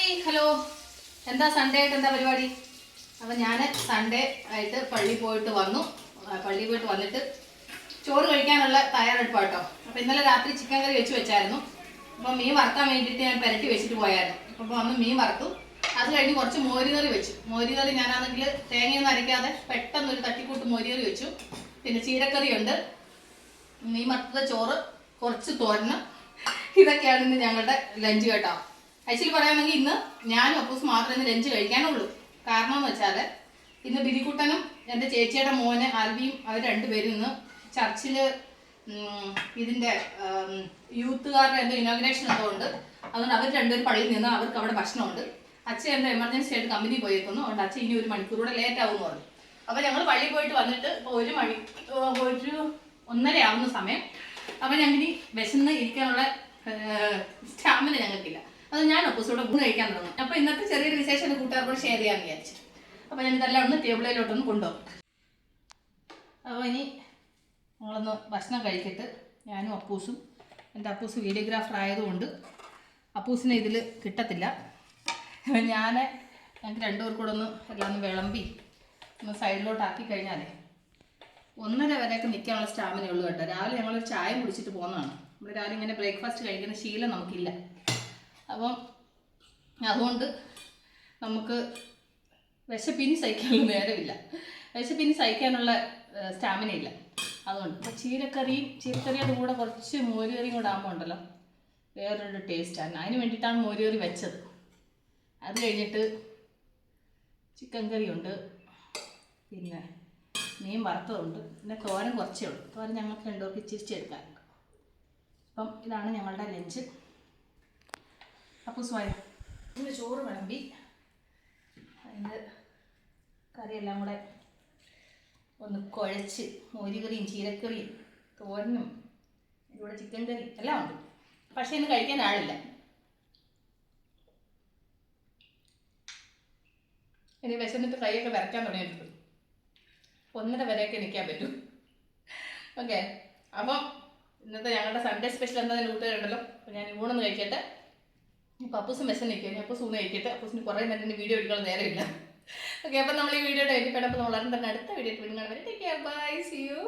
Hi hello എന്താ Sunday ആയിട്ട് എന്താ പരിപാടി? അപ്പം ഞാൻ സൺഡേ ആയിട്ട് പള്ളി പോയിട്ട് വന്നു. പള്ളി പോയിട്ട് വന്നിട്ട് ചോറ് കഴിക്കാനുള്ള തയ്യാറെടുപ്പാട്ടോ. അപ്പം ഇന്നലെ രാത്രി ചിക്കൻ കറി വെച്ച് വെച്ചായിരുന്നു. അപ്പം മീൻ വറുക്കാൻ വേണ്ടിയിട്ട് ഞാൻ പെരട്ടി വെച്ചിട്ട് പോയായിരുന്നു. അപ്പം വന്ന് മീൻ വറുത്തു. അത് കഴിഞ്ഞ് കുറച്ച് മോരുകറി വെച്ചു. മോരുകറി ഞാനാണെങ്കിൽ തേങ്ങയൊന്നും അരയ്ക്കാതെ പെട്ടെന്ന് ഒരു തട്ടിക്കൂട്ട് മോരുകറി വെച്ചു. പിന്നെ ചീരക്കറിയുണ്ട്. മീൻ വറുത്ത ചോറ് കുറച്ച് തോരണം ഇതൊക്കെയാണ് ഇന്ന് ഞങ്ങളുടെ ലഞ്ച് കേട്ടോ. ആക്ച്വലി പറയുകയാണെങ്കിൽ ഇന്ന് ഞാനും അപ്പൂസ് മാത്രമേ ഇന്ന് ലഞ്ച് കഴിക്കാനുള്ളൂ. കാരണം എന്ന് വെച്ചാൽ ഇന്ന് ബിരിക്കുട്ടനും എന്റെ ചേച്ചിയുടെ മോന് ആൽബിയും അവർ രണ്ടുപേരും ഇന്ന് ചർച്ചിൽ ഇതിന്റെ യൂത്തുകാരുടെ എന്തോ ഇനോഗ്രേഷൻ എന്തോ ഉണ്ട്. അതുകൊണ്ട് അവർ രണ്ടുപേരും പള്ളിയിൽ നിന്ന് അവർക്ക് അവിടെ ഭക്ഷണമുണ്ട്. അച്ഛൻ എന്തോ എമർജൻസി ആയിട്ട് കമ്പനി പോയേക്കുന്നു. അതുകൊണ്ട് അച്ഛൻ ഇനി ഒരു മണിക്കൂറൂടെ ലേറ്റ് ആവുമെന്ന് പറഞ്ഞു. അപ്പോൾ ഞങ്ങൾ പള്ളിയിൽ പോയിട്ട് വന്നിട്ട് ഇപ്പോൾ ഒരു മണി ഒരു ഒന്നര ആവുന്ന സമയം. ഞങ്ങൾ ഇനി വിശന്ന് ഇരിക്കാനുള്ള സ്റ്റാമിന ഞങ്ങൾക്കില്ല. അത് ഞാൻ ഒപ്പസൂടെ ഗുണം കഴിക്കാൻ തുടങ്ങും. അപ്പോൾ ഇന്നത്തെ ചെറിയൊരു വിശേഷം കൂട്ടുകാരോട് ഷെയർ ചെയ്യാൻ വിചാരിച്ചു അപ്പോൾ ഞാൻ ഇതെല്ലാം ഒന്ന് ടേബിളിലോട്ടൊന്ന് കൊണ്ടുപോകും. അപ്പോൾ ഇനി ഞങ്ങളൊന്ന് ഭക്ഷണം കഴിച്ചിട്ട് ഞാനും അപ്പൂസും എന്റെ അപ്പൂസ് വീഡിയോഗ്രാഫർ ആയതുകൊണ്ട് അപ്പൂസിനെ ഇതിൽ കിട്ടത്തില്ല. ഞാൻ ഞങ്ങൾക്ക് രണ്ടുപേർ കൂടെ ഒന്ന് എല്ലാം വിളമ്പി ഒന്ന് സൈഡിലോട്ടാക്കി കഴിഞ്ഞാലേ ഒന്നര വരെയൊക്കെ നിൽക്കാനുള്ള സ്റ്റാമിന ഉള്ളൂ കേട്ടോ. രാവിലെ ഞങ്ങളൊരു ചായ കുടിച്ചിട്ട് പോകുന്നതാണ്. നമ്മൾ രാവിലെ ഇങ്ങനെ ബ്രേക്ക്ഫാസ്റ്റ് കഴിക്കുന്ന ശീലം നമുക്കില്ല. അപ്പം അതുകൊണ്ട് നമുക്ക് വിശപ്പിനി സഹിക്കാനുള്ള നേരമില്ല. വിശപ്പിനി സഹിക്കാനുള്ള സ്റ്റാമിന ഇല്ല. അതുകൊണ്ട്. ഇപ്പം ചീരക്കറിയും ചീരക്കറിയുടെ കൂടെ കുറച്ച് മോരുകറിയും കൂടെ ആകുമ്പോൾ ഉണ്ടല്ലോ. വേറൊരു ടേസ്റ്റാണ് അതിന് വേണ്ടിയിട്ടാണ് മോരുകറി വെച്ചത്. അത് കഴിഞ്ഞിട്ട് ചിക്കൻ കറിയുണ്ട് പിന്നെ മീൻ വറുത്തതുണ്ട്. പിന്നെ തോരൻ കുറച്ചേ ഉള്ളൂ. തോരൻ ഞങ്ങൾക്ക് രണ്ടുപേർക്ക് ഇച്ചിരിച്ച് എടുക്കാനുണ്ട് അപ്പം ഇതാണ് ഞങ്ങളുടെ ലഞ്ച് അപ്പോൾ സ്വയം ഇന്ന് ചോറ് വിളമ്പി. അതിന്റെ കറിയെല്ലാം കൂടെ ഒന്ന് കുഴച്ച് മോരുകറിയും ചീരക്കറിയും തോരനും ഇവിടെ ചിക്കൻ കറി എല്ലാം ഉണ്ട്. പക്ഷേ ഇന്ന് കഴിക്കാൻ ആളില്ല. ഇനി വിശന്നിട്ട് കൈയൊക്കെ വരയ്ക്കാൻ തുടങ്ങിയിട്ടുണ്ട്. ഒന്നര വരെയൊക്കെ നിൽക്കാൻ പറ്റും. ഓക്കെ അപ്പം ഇന്നത്തെ ഞങ്ങളുടെ സൺഡേ സ്പെഷ്യൽ എന്താ കൂട്ടുകാരുണ്ടല്ലോ. അപ്പോൾ ഞാൻ ഊണൊന്ന് കഴിക്കട്ടെ. ഇപ്പം അപ്പൂസും മെസ്സൻ നിൽക്കുക അപ്പൂസ് ഊണ് കഴിക്കട്ടെ. അപ്പൂസിന് കുറേ നേരം വീഡിയോ എടുക്കാൻ ഇല്ല ഓക്കെ അപ്പം നമ്മൾ ഈ വീഡിയോ വീഡിയോയുടെ കേട്ടപ്പോൾ നമ്മൾ തന്നെ അടുത്ത വീഡിയോ വീണ്ടും വരെ take care bye see you